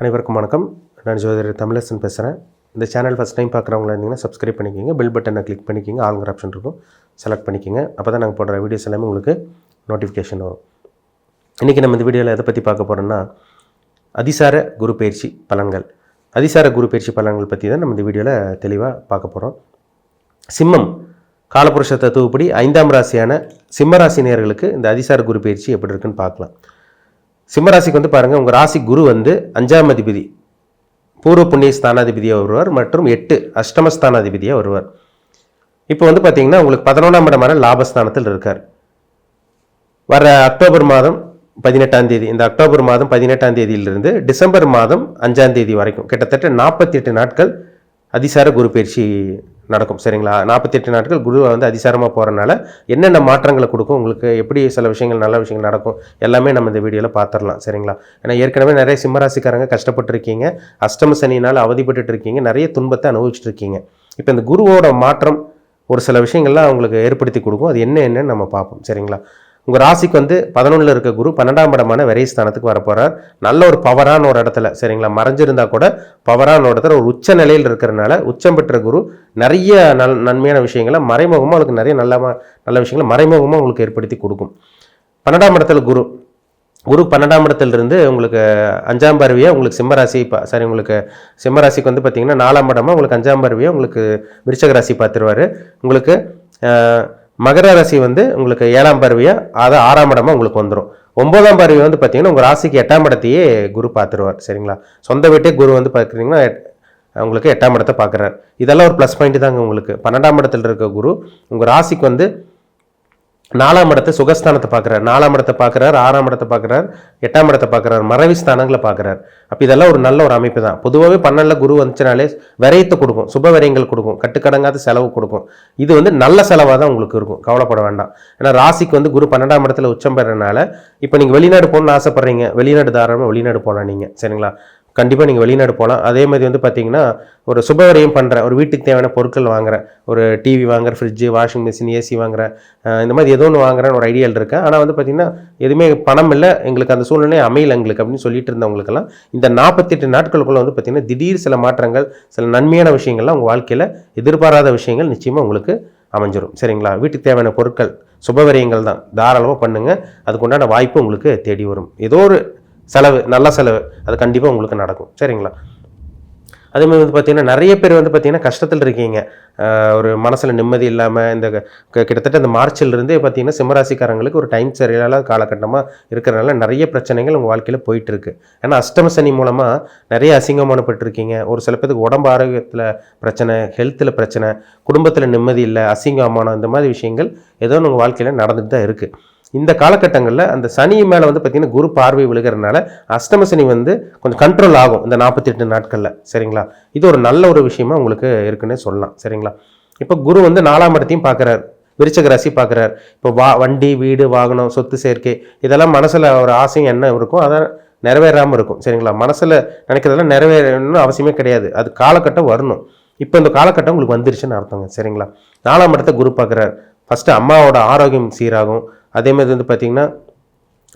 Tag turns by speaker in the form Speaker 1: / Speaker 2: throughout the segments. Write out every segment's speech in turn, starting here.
Speaker 1: அனைவருக்கும் வணக்கம் நான் ஜோதிடர் தமிழரசன் பேசுகிறேன் இந்த சேனல் ஃபஸ்ட் டைம் பார்க்குறவங்களா இருந்தீங்கன்னா சப்ஸ்கிரைப் பண்ணிக்கிங்க பில் பட்டனை கிளிக் பண்ணிக்கிங்க ஆளுங்கிற ஆப்ஷன் இருக்கும் செலக்ட் பண்ணிக்கிங்க அப்போ தான் நாங்கள் போடுற வீடியோஸ் எல்லாமே உங்களுக்கு நோட்டிஃபிகேஷன் வரும் இன்றைக்கி நம்ம இந்த வீடியோவில் எதை பற்றி பார்க்க போகிறோம்னா அதிசார குரு பயிற்சி பலன்கள் அதிசார குரு பயிற்சி பலன்கள் பற்றி தான் நம்ம இந்த வீடியோவில் தெளிவாக பார்க்க போகிறோம் சிம்மம் காலபுருஷ தத்துவப்படி ஐந்தாம் ராசியான சிம்மராசி நேர்களுக்கு இந்த அதிசார குரு பயிற்சி எப்படி இருக்குன்னு பார்க்கலாம் சிம்மராசிக்கு வந்து பாருங்கள் உங்கள் ராசி குரு வந்து அஞ்சாம் அதிபதி பூர்வ புண்ணிய ஸ்தானாதிபதியாக வருவார் மற்றும் எட்டு அஷ்டமஸ்தானாதிபதியாக வருவார் இப்போ வந்து பார்த்திங்கன்னா உங்களுக்கு பதினொன்றாம் இடமான லாபஸ்தானத்தில் இருக்கார் வர அக்டோபர் மாதம் பதினெட்டாம் தேதி இந்த அக்டோபர் மாதம் பதினெட்டாம் தேதியிலிருந்து டிசம்பர் மாதம் அஞ்சாம் தேதி வரைக்கும் கிட்டத்தட்ட நாற்பத்தி எட்டு நாட்கள் அதிசார குரு பயிற்சி நடக்கும் சரிங்களா நாற்பத்தி எட்டு நாட்கள் குருவை வந்து அதிசாரமாக போகிறனால என்னென்ன மாற்றங்களை கொடுக்கும் உங்களுக்கு எப்படி சில விஷயங்கள் நல்ல விஷயங்கள் நடக்கும் எல்லாமே நம்ம இந்த வீடியோவில் பார்த்துடலாம் சரிங்களா ஏன்னா ஏற்கனவே நிறைய சிம்மராசிக்காரங்க கஷ்டப்பட்டுருக்கீங்க அஷ்டம சனினால் அவதிப்பட்டு இருக்கீங்க நிறைய துன்பத்தை அனுபவிச்சுட்டு இருக்கீங்க இப்போ இந்த குருவோட மாற்றம் ஒரு சில விஷயங்கள்லாம் அவங்களுக்கு ஏற்படுத்தி கொடுக்கும் அது என்ன என்னன்னு நம்ம பார்ப்போம் சரிங்களா உங்கள் ராசிக்கு வந்து பதினொன்றில் இருக்க குரு பன்னெண்டாம் இடமான விரைஸ்தானத்துக்கு வரப்போகிறார் நல்ல ஒரு பவரான ஒரு இடத்துல சரிங்களா மறைஞ்சிருந்தா கூட பவரான ஒரு இடத்துல ஒரு உச்ச நிலையில் இருக்கிறனால உச்சம் பெற்ற குரு நிறைய நல் நன்மையான விஷயங்களை மறைமுகமாக உங்களுக்கு நிறைய நல்ல நல்ல விஷயங்களை மறைமுகமாக உங்களுக்கு ஏற்படுத்தி கொடுக்கும் பன்னெண்டாம் இடத்துல குரு குரு பன்னெண்டாம் இருந்து உங்களுக்கு அஞ்சாம் பருவியாக உங்களுக்கு சிம்மராசி இப்போ சாரி உங்களுக்கு சிம்மராசிக்கு வந்து பார்த்திங்கன்னா நாலாம் இடமாக உங்களுக்கு அஞ்சாம் பருவியாக உங்களுக்கு விருச்சக ராசி பார்த்துருவார் உங்களுக்கு மகர ராசி வந்து உங்களுக்கு ஏழாம் பருவியாக அதை ஆறாம் இடமா உங்களுக்கு வந்துடும் ஒன்பதாம் பருவி வந்து பார்த்தீங்கன்னா உங்கள் ராசிக்கு எட்டாம் இடத்தையே குரு பார்த்துருவார் சரிங்களா சொந்த வீட்டே குரு வந்து பார்க்குறீங்கன்னா உங்களுக்கு எட்டாம் இடத்தை பார்க்குறாரு இதெல்லாம் ஒரு ப்ளஸ் பாயிண்ட் தாங்க உங்களுக்கு பன்னெண்டாம் இடத்துல இருக்க குரு உங்கள் ராசிக்கு வந்து நாலாம் இடத்தை சுகஸ்தானத்தை பார்க்குறார் நாலாம் இடத்தை பார்க்குறார் ஆறாம் இடத்தை பார்க்குறார் எட்டாம் இடத்தை பார்க்குறார் மறைவி ஸ்தானங்களை பார்க்குறார் அப்போ இதெல்லாம் ஒரு நல்ல ஒரு அமைப்பு தான் பொதுவாகவே பன்னெண்டில் குரு வந்துச்சுனாலே விரயத்தை கொடுக்கும் சுப விரயங்கள் கொடுக்கும் கட்டுக்கடங்காத செலவு கொடுக்கும் இது வந்து நல்ல செலவாக தான் உங்களுக்கு இருக்கும் கவலைப்பட வேண்டாம் ஏன்னா ராசிக்கு வந்து குரு பன்னெண்டாம் இடத்துல உச்சம் பெறனால இப்போ நீங்கள் வெளிநாடு போகணுன்னு ஆசைப்பட்றீங்க வெளிநாடு தாராளமாக வெளிநாடு போகலாம் நீங்கள் சரிங்களா கண்டிப்பாக நீங்கள் வெளிநாடு போகலாம் அதே மாதிரி வந்து பார்த்தீங்கன்னா ஒரு சுபவரியம் பண்ணுற ஒரு வீட்டுக்கு தேவையான பொருட்கள் வாங்குறேன் ஒரு டிவி வாங்குற ஃப்ரிட்ஜு வாஷிங் மிஷின் ஏசி வாங்குற இந்த மாதிரி ஏதோ ஒன்று வாங்குறேன்னு ஒரு ஐடியாவில் இருக்கேன் ஆனால் வந்து பார்த்திங்கன்னா எதுவுமே பணம் இல்லை எங்களுக்கு அந்த சூழ்நிலை அமையல எங்களுக்கு அப்படின்னு சொல்லிட்டு இருந்தவங்களுக்கெல்லாம் இந்த நாற்பத்தெட்டு நாட்களுக்குள்ளே வந்து பார்த்திங்கன்னா திடீர் சில மாற்றங்கள் சில நன்மையான விஷயங்கள்லாம் உங்கள் வாழ்க்கையில் எதிர்பாராத விஷயங்கள் நிச்சயமாக உங்களுக்கு அமைஞ்சிடும் சரிங்களா வீட்டுக்கு தேவையான பொருட்கள் சுபவரியங்கள் தான் தாராளமாக பண்ணுங்கள் அதுக்குண்டான வாய்ப்பு உங்களுக்கு தேடி வரும் ஏதோ ஒரு செலவு நல்ல செலவு அது கண்டிப்பாக உங்களுக்கு நடக்கும் சரிங்களா அதே மாதிரி வந்து பார்த்திங்கன்னா நிறைய பேர் வந்து பார்த்திங்கன்னா கஷ்டத்தில் இருக்கீங்க ஒரு மனசில் நிம்மதி இல்லாமல் இந்த கிட்டத்தட்ட இந்த மார்ச்சிலிருந்தே பார்த்திங்கன்னா சிம்மராசிக்காரங்களுக்கு ஒரு டைம் சரியில்லாத காலகட்டமாக இருக்கிறனால நிறைய பிரச்சனைகள் உங்கள் வாழ்க்கையில் போயிட்டுருக்கு ஏன்னா அஷ்டம சனி மூலமாக நிறைய அசிங்கமானப்பட்டிருக்கீங்க ஒரு சில பேருக்கு உடம்பு ஆரோக்கியத்தில் பிரச்சனை ஹெல்த்தில் பிரச்சனை குடும்பத்தில் நிம்மதி இல்லை அசிங்கமானம் இந்த மாதிரி விஷயங்கள் ஏதோ உங்கள் வாழ்க்கையில் நடந்துட்டு தான் இருக்குது இந்த காலகட்டங்களில் அந்த சனி மேலே வந்து பார்த்திங்கன்னா குரு பார்வை விழுகிறதுனால அஷ்டம சனி வந்து கொஞ்சம் கண்ட்ரோல் ஆகும் இந்த நாற்பத்தி எட்டு நாட்களில் சரிங்களா இது ஒரு நல்ல ஒரு விஷயமா உங்களுக்கு இருக்குன்னு சொல்லலாம் சரிங்களா இப்போ குரு வந்து நாலாம் இடத்தையும் பார்க்குறாரு விருச்சக ராசி பார்க்குறாரு இப்போ வா வண்டி வீடு வாகனம் சொத்து சேர்க்கை இதெல்லாம் மனசில் ஒரு ஆசையும் என்ன இருக்கும் அதான் நிறைவேறாமல் இருக்கும் சரிங்களா மனசில் நினைக்கிறதெல்லாம் நிறைவேறணும்னு அவசியமே கிடையாது அது காலகட்டம் வரணும் இப்போ இந்த காலகட்டம் உங்களுக்கு வந்துருச்சுன்னு அர்த்தங்க சரிங்களா நாலாம் இடத்த குரு பார்க்குறாரு ஃபஸ்ட்டு அம்மாவோட ஆரோக்கியம் சீராகும் அதே மாதிரி வந்து பார்த்திங்கன்னா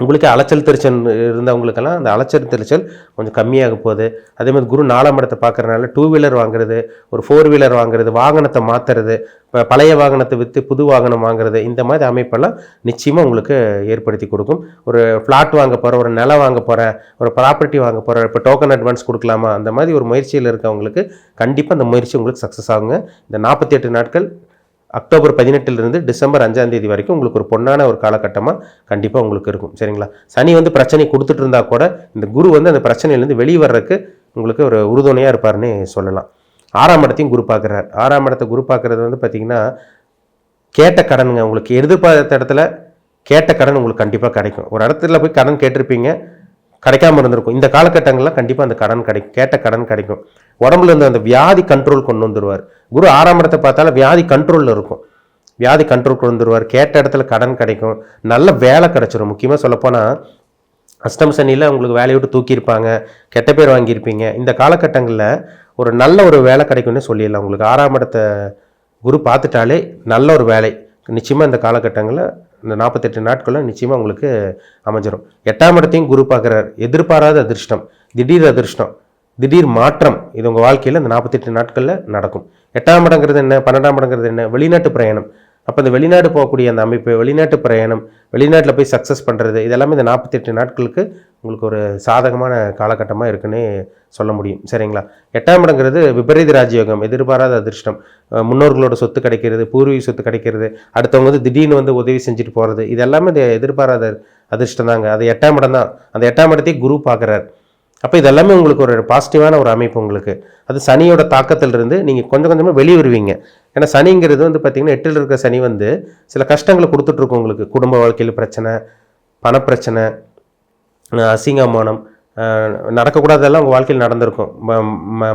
Speaker 1: உங்களுக்கு அலைச்சல் திருச்சல் இருந்தவங்களுக்கெல்லாம் அந்த அலைச்சல் திருச்சல் கொஞ்சம் கம்மியாக போகுது அதே மாதிரி குரு நாலாம் இடத்தை பார்க்குறனால டூ வீலர் வாங்குறது ஒரு ஃபோர் வீலர் வாங்குறது வாகனத்தை மாற்றுறது இப்போ பழைய வாகனத்தை விற்று புது வாகனம் வாங்குறது இந்த மாதிரி அமைப்பெல்லாம் நிச்சயமாக உங்களுக்கு ஏற்படுத்தி கொடுக்கும் ஒரு ஃப்ளாட் வாங்க போகிற ஒரு நிலம் வாங்க போகிறேன் ஒரு ப்ராப்பர்ட்டி வாங்க போகிற இப்போ டோக்கன் அட்வான்ஸ் கொடுக்கலாமா அந்த மாதிரி ஒரு முயற்சியில் இருக்கவங்களுக்கு கண்டிப்பாக அந்த முயற்சி உங்களுக்கு சக்ஸஸ் ஆகுங்க இந்த நாற்பத்தி எட்டு நாட்கள் அக்டோபர் பதினெட்டுலேருந்து டிசம்பர் அஞ்சாம் தேதி வரைக்கும் உங்களுக்கு ஒரு பொன்னான ஒரு காலகட்டமாக கண்டிப்பாக உங்களுக்கு இருக்கும் சரிங்களா சனி வந்து பிரச்சனை கொடுத்துட்டு இருந்தால் கூட இந்த குரு வந்து அந்த பிரச்சனையிலேருந்து வெளியே வர்றதுக்கு உங்களுக்கு ஒரு உறுதுணையாக இருப்பார்னு சொல்லலாம் ஆறாம் இடத்தையும் குரு பார்க்குறார் ஆறாம் இடத்தை குரு பார்க்குறது வந்து பார்த்திங்கன்னா கேட்ட கடனுங்க உங்களுக்கு எதிர்பார்த்த இடத்துல கேட்ட கடன் உங்களுக்கு கண்டிப்பாக கிடைக்கும் ஒரு இடத்துல போய் கடன் கேட்டிருப்பீங்க கிடைக்காம இருந்திருக்கும் இந்த காலகட்டங்கள்லாம் கண்டிப்பாக அந்த கடன் கிடைக்கும் கேட்ட கடன் கிடைக்கும் உடம்புல இருந்து அந்த வியாதி கண்ட்ரோல் கொண்டு வந்துடுவார் குரு ஆறாம் இடத்தை பார்த்தாலும் வியாதி கண்ட்ரோலில் இருக்கும் வியாதி கண்ட்ரோல் கொண்டு வந்துடுவார் கேட்ட இடத்துல கடன் கிடைக்கும் நல்ல வேலை கிடைச்சிரும் முக்கியமாக சொல்லப்போனால் அஷ்டம் சனியில் உங்களுக்கு வேலையை விட்டு தூக்கியிருப்பாங்க கெட்ட பேர் வாங்கியிருப்பீங்க இந்த காலகட்டங்களில் ஒரு நல்ல ஒரு வேலை கிடைக்கும்னு சொல்லிடலாம் உங்களுக்கு ஆறாம் இடத்த குரு பார்த்துட்டாலே நல்ல ஒரு வேலை நிச்சயமாக இந்த காலகட்டங்களில் இந்த நாற்பத்தெட்டு நாட்களில் நிச்சயமாக உங்களுக்கு அமைஞ்சிடும் எட்டாம் இடத்தையும் குரு பார்க்குறார் எதிர்பாராத அதிர்ஷ்டம் திடீர் அதிர்ஷ்டம் திடீர் மாற்றம் இது உங்கள் வாழ்க்கையில் இந்த நாற்பத்தெட்டு நாட்களில் நடக்கும் எட்டாம் இடங்கிறது என்ன பன்னெண்டாம் இடங்கிறது என்ன வெளிநாட்டு பிரயாணம் அப்போ இந்த வெளிநாடு போகக்கூடிய அந்த அமைப்பு வெளிநாட்டு பிரயாணம் வெளிநாட்டில் போய் சக்ஸஸ் பண்ணுறது இதெல்லாமே இந்த நாற்பத்தெட்டு நாட்களுக்கு உங்களுக்கு ஒரு சாதகமான காலகட்டமாக இருக்குன்னு சொல்ல முடியும் சரிங்களா எட்டாம் இடங்கிறது விபரீத ராஜயோகம் எதிர்பாராத அதிர்ஷ்டம் முன்னோர்களோட சொத்து கிடைக்கிறது பூர்வீக சொத்து கிடைக்கிறது அடுத்தவங்க வந்து திடீர்னு வந்து உதவி செஞ்சுட்டு போகிறது இது எல்லாமே இது எதிர்பாராத அதிர்ஷ்டம் தாங்க அது எட்டாம் இடம் தான் அந்த எட்டாம் இடத்தையே குரு பார்க்குறாரு அப்போ இதெல்லாமே உங்களுக்கு ஒரு பாசிட்டிவான ஒரு அமைப்பு உங்களுக்கு அது சனியோட தாக்கத்திலிருந்து நீங்கள் கொஞ்சம் கொஞ்சமாக வெளியே வருவீங்க ஏன்னா சனிங்கிறது வந்து பார்த்திங்கன்னா எட்டில் இருக்கிற சனி வந்து சில கஷ்டங்களை கொடுத்துட்ருக்கும் உங்களுக்கு குடும்ப வாழ்க்கையில் பிரச்சனை பணப்பிரச்சனை அசிங்கமானம் நடக்கக்கூடாதெல்லாம் உங்கள் வாழ்க்கையில் நடந்திருக்கும்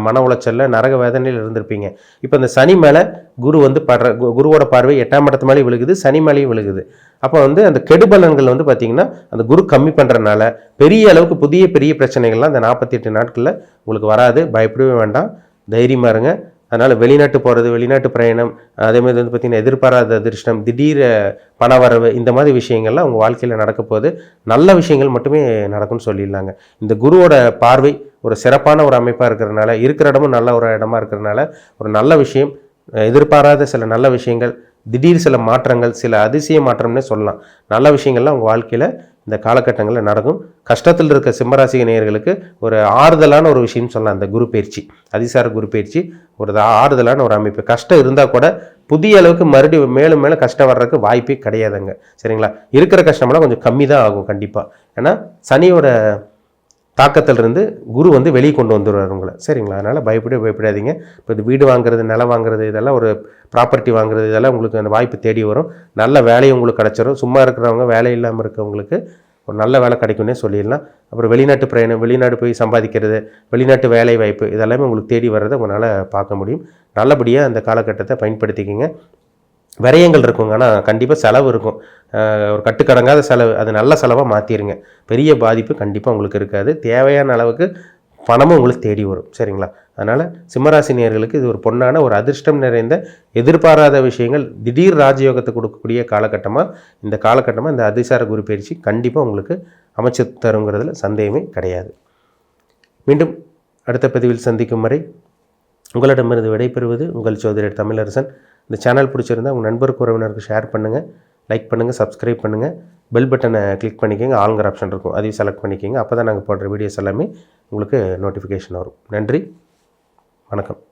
Speaker 1: மன உளைச்சலில் நரக வேதனையில் இருந்திருப்பீங்க இப்போ இந்த சனி மேலே குரு வந்து படுற குருவோட பார்வை எட்டாம் இடத்து மேலே விழுகுது சனி மேலேயும் விழுகுது அப்போ வந்து அந்த கெடுபலன்கள் வந்து பார்த்திங்கன்னா அந்த குரு கம்மி பண்ணுறனால பெரிய அளவுக்கு புதிய பெரிய பிரச்சனைகள்லாம் அந்த நாற்பத்தி எட்டு நாட்களில் உங்களுக்கு வராது பயப்படவே வேண்டாம் தைரியமாக இருங்க அதனால் வெளிநாட்டு போகிறது வெளிநாட்டு பிரயாணம் அதேமாதிரி வந்து பார்த்திங்கன்னா எதிர்பாராத அதிர்ஷ்டம் திடீர் பணவரவு இந்த மாதிரி விஷயங்கள்லாம் உங்கள் வாழ்க்கையில் நடக்க நல்ல விஷயங்கள் மட்டுமே நடக்கும்னு சொல்லிடலாங்க இந்த குருவோட பார்வை ஒரு சிறப்பான ஒரு அமைப்பாக இருக்கிறனால இருக்கிற இடமும் நல்ல ஒரு இடமா இருக்கிறனால ஒரு நல்ல விஷயம் எதிர்பாராத சில நல்ல விஷயங்கள் திடீர் சில மாற்றங்கள் சில அதிசய மாற்றம்னே சொல்லலாம் நல்ல விஷயங்கள்லாம் உங்கள் வாழ்க்கையில் இந்த காலகட்டங்களில் நடக்கும் கஷ்டத்தில் இருக்க சிம்மராசி நேயர்களுக்கு ஒரு ஆறுதலான ஒரு விஷயம் சொல்லலாம் அந்த குரு பயிற்சி அதிசார குரு பயிற்சி ஒரு ஆறுதலான ஒரு அமைப்பு கஷ்டம் இருந்தால் கூட புதிய அளவுக்கு மறுபடியும் மேலும் மேலும் கஷ்டம் வர்றதுக்கு வாய்ப்பே கிடையாதுங்க சரிங்களா இருக்கிற கஷ்டமெல்லாம் கொஞ்சம் கம்மி தான் ஆகும் கண்டிப்பாக ஏன்னா சனியோட தாக்கத்திலிருந்து குரு வந்து வெளியே கொண்டு வந்துடுவார் உங்களை சரிங்களா அதனால் பயப்படவே பயப்படாதீங்க இப்போ இந்த வீடு வாங்குறது நிலம் வாங்குறது இதெல்லாம் ஒரு ப்ராப்பர்ட்டி வாங்குறது இதெல்லாம் உங்களுக்கு அந்த வாய்ப்பு தேடி வரும் நல்ல வேலையை உங்களுக்கு கிடச்சிரும் சும்மா இருக்கிறவங்க வேலை இல்லாமல் இருக்கவங்களுக்கு ஒரு நல்ல வேலை கிடைக்கும்னே சொல்லிடலாம் அப்புறம் வெளிநாட்டு பிரயாணம் வெளிநாடு போய் சம்பாதிக்கிறது வெளிநாட்டு வேலை வாய்ப்பு இதெல்லாமே உங்களுக்கு தேடி வர்றதை உங்களால் பார்க்க முடியும் நல்லபடியாக அந்த காலகட்டத்தை பயன்படுத்திக்கிங்க விரயங்கள் இருக்குங்க ஆனால் கண்டிப்பாக செலவு இருக்கும் ஒரு கட்டுக்கடங்காத செலவு அது நல்ல செலவாக மாற்றிடுங்க பெரிய பாதிப்பு கண்டிப்பாக உங்களுக்கு இருக்காது தேவையான அளவுக்கு பணமும் உங்களுக்கு தேடி வரும் சரிங்களா அதனால் சிம்மராசினியர்களுக்கு இது ஒரு பொண்ணான ஒரு அதிர்ஷ்டம் நிறைந்த எதிர்பாராத விஷயங்கள் திடீர் ராஜயோகத்தை கொடுக்கக்கூடிய காலகட்டமாக இந்த காலகட்டமாக இந்த அதிசார குரு பயிற்சி கண்டிப்பாக உங்களுக்கு அமைச்சு தருங்கிறதுல சந்தேகமே கிடையாது மீண்டும் அடுத்த பதிவில் சந்திக்கும் வரை உங்களிடமிருந்து விடைபெறுவது உங்கள் சோதரர் தமிழரசன் இந்த சேனல் பிடிச்சிருந்தால் உங்கள் நண்பருக்கு உறவினருக்கு ஷேர் பண்ணுங்கள் லைக் பண்ணுங்கள் சப்ஸ்கிரைப் பண்ணுங்கள் பெல் பட்டனை கிளிக் பண்ணிக்கோங்க ஆளுங்கிற ஆப்ஷன் இருக்கும் அதையும் செலக்ட் பண்ணிக்கோங்க அப்போ தான் நாங்கள் போடுற வீடியோஸ் எல்லாமே உங்களுக்கு நோட்டிஃபிகேஷன் வரும் நன்றி வணக்கம்